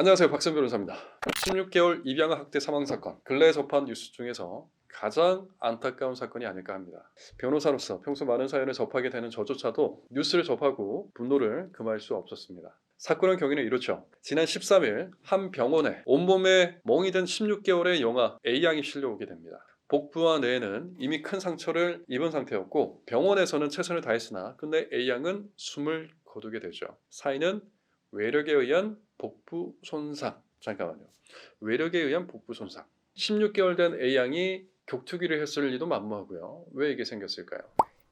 안녕하세요 박선 변호사입니다. 16개월 입양 학대 사망 사건 근래에 접한 뉴스 중에서 가장 안타까운 사건이 아닐까 합니다. 변호사로서 평소 많은 사연을 접하게 되는 저조차도 뉴스를 접하고 분노를 금할 수 없었습니다. 사건의 경위는 이렇죠. 지난 13일 한 병원에 온몸에 멍이 든 16개월의 영아 A양이 실려오게 됩니다. 복부와 뇌에는 이미 큰 상처를 입은 상태였고 병원에서는 최선을 다했으나 끝내 A양은 숨을 거두게 되죠. 사인은 외력에 의한 복부 손상. 잠깐만요. 외력에 의한 복부 손상. 16개월 된 A양이 격투기를 했을 리도 만무하고요. 왜 이게 생겼을까요?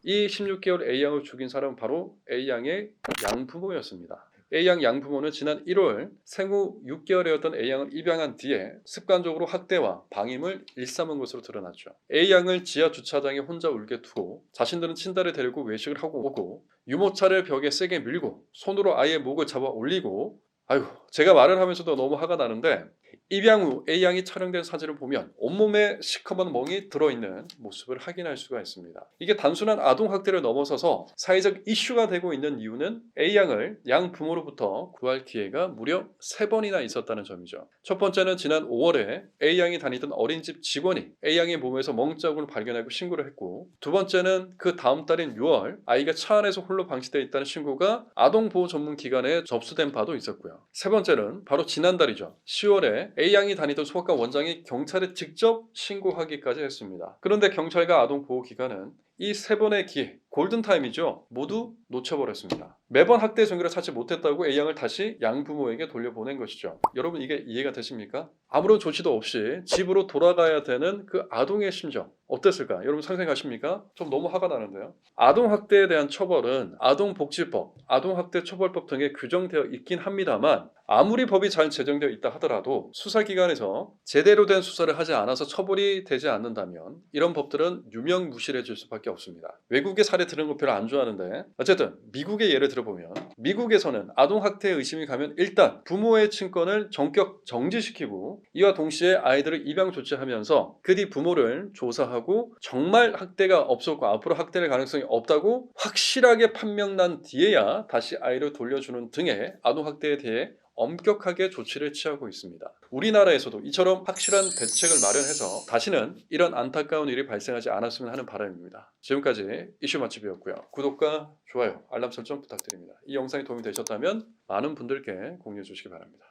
이 16개월 A양을 죽인 사람은 바로 A양의 양부모였습니다. A양 양부모는 지난 1월 생후 6개월이었던 A양을 입양한 뒤에 습관적으로 학대와 방임을 일삼은 것으로 드러났죠. A양을 지하 주차장에 혼자 울게 두고 자신들은 친딸을 데리고 외식을 하고 오고 유모차를 벽에 세게 밀고 손으로 아이의 목을 잡아 올리고 아유 제가 말을 하면서도 너무 화가 나는데 입양 후 A양이 촬영된 사진을 보면 온몸에 시커먼 멍이 들어있는 모습을 확인할 수가 있습니다. 이게 단순한 아동학대를 넘어서서 사회적 이슈가 되고 있는 이유는 A양을 양 부모로부터 구할 기회가 무려 3번이나 있었다는 점이죠. 첫 번째는 지난 5월에 A양이 다니던 어린이집 직원이 A양의 몸에서 멍자국을 발견하고 신고를 했고 두 번째는 그 다음 달인 6월 아이가 차 안에서 홀로 방치되어 있다는 신고가 아동보호 전문 기관에 접수된 바도 있었고요. 세 번째는 바로 지난달이죠. 10월에 A양이 다니던 소아과 원장이 경찰에 직접 신고하기까지 했습니다. 그런데 경찰과 아동보호기관은 이 세 번의 기회, 골든타임이죠. 모두 놓쳐버렸습니다. 매번 학대 전교를 찾지 못했다고 A양을 다시 양부모에게 돌려보낸 것이죠. 여러분 이게 이해가 되십니까? 아무런 조치도 없이 집으로 돌아가야 되는 그 아동의 심정 어땠을까? 여러분 상상하십니까? 좀 너무 화가 나는데요. 아동학대에 대한 처벌은 아동복지법, 아동학대처벌법 등에 규정되어 있긴 합니다만 아무리 법이 잘 제정되어 있다 하더라도 수사기관에서 제대로 된 수사를 하지 않아서 처벌이 되지 않는다면 이런 법들은 유명무실해질 수밖에 없습니다. 외국의 사례 들은 거 별로 안 좋아하는데 어쨌든 미국의 예를 들어보면 미국에서는 아동학대 의심이 가면 일단 부모의 친권을 전격 정지시키고 이와 동시에 아이들을 입양 조치하면서 그 뒤 부모를 조사하고 정말 학대가 없었고 앞으로 학대할 가능성이 없다고 확실하게 판명난 뒤에야 다시 아이를 돌려주는 등의 아동학대에 대해 엄격하게 조치를 취하고 있습니다. 우리나라에서도 이처럼 확실한 대책을 마련해서 다시는 이런 안타까운 일이 발생하지 않았으면 하는 바람입니다. 지금까지 이슈 맛집이었고요. 구독과 좋아요, 알람 설정 부탁드립니다. 이 영상이 도움이 되셨다면 많은 분들께 공유해 주시기 바랍니다.